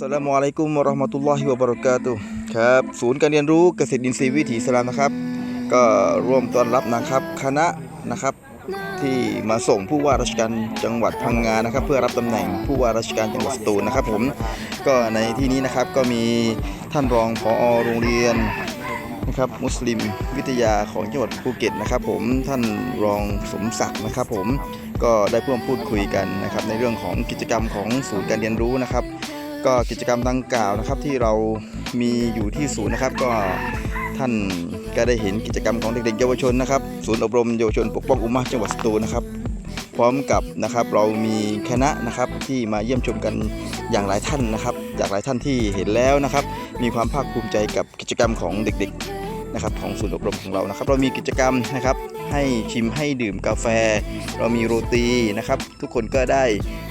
สลามุอะลัยกุมราะห์มะตุลลอฮิวะบะเราะกาตุครับ ศูนย์การเรียนรู้เกษตรอินทรีย์วิถีสลามนะครับ ก็ร่วมต้อนรับนะครับ คณะนะครับ ที่มาส่งผู้ว่าราชการจังหวัดพังงานะครับ เพื่อรับตำแหน่งผู้ว่าราชการจังหวัดสตูลนะครับ ผมก็ในที่นี้นะครับก็มีท่านรองผอโรงเรียนนะครับมุสลิมวิทยาของจังหวัดภูเก็ตนะครับ ผมท่านรองสมศักดิ์นะครับ ผมก็ได้ร่วมพูดคุยกันนะครับ ในเรื่องของกิจกรรมของศูนย์การเรียนรู้นะครับ ก็กิจกรรมดังกล่าวนะครับที่เรามีอยู่ที่ศูนย์นะครับ ก็ท่านก็ได้เห็นกิจกรรมของเด็กๆเยาวชนนะครับ ศูนย์อบรมเยาวชนปกป้องอุมมะห์จังหวัดสตูลนะครับ พร้อมกับนะครับเรามีคณะนะครับที่มาเยี่ยมชมกันอย่างหลายท่านนะครับจากหลายท่านที่เห็นแล้วนะครับ มีความภาคภูมิใจกับกิจกรรมของเด็กๆนะครับของศูนย์อบรมของเรานะครับ เรามีกิจกรรมนะครับ ให้ชิมให้ดื่มกาแฟ เรามีโรตีนะครับ ทุกคนก็ได้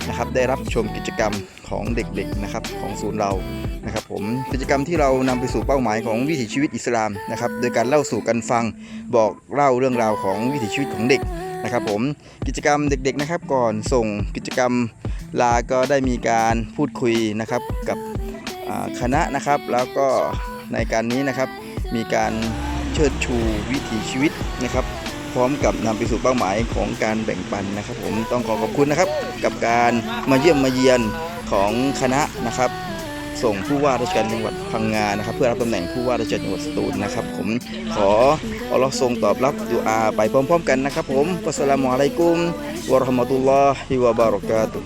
นะครับได้รับชมกิจกรรมของเด็กๆนะครับของศูนย์เรานะครับผมกิจกรรมที่เรานำไปสู่เป้าหมายของวิถีชีวิตอิสลามนะครับโดยการเล่าสู่กันฟังบอกเล่าเรื่องราวของวิถีชีวิตของเด็กนะครับผมกิจกรรมเด็กๆนะครับก่อนส่งกิจกรรมลาก็ได้มีการพูดคุยนะครับกับคณะนะครับ แล้วก็ในการนี้นะครับมีการเชิดชูวิถีชีวิตนะครับ พร้อมกับนำไปสู่เป้าหมายของการแบ่งปันนะครับ ผมต้องขอขอบคุณนะครับ กับการมาเยี่ยมมาเยียนของคณะนะครับ ส่งผู้ว่าราชการจังหวัดพังงานะครับ เพื่อรับตำแหน่งผู้ว่าราชการจังหวัดสตูลนะครับ ผมขออัลลอฮ์ทรงตอบรับดูอาไปพร้อม ๆ กันนะครับ ผมอัสสลามุอะลัยกุมวะราะห์มะตุลลอฮิวะบารอกาตุ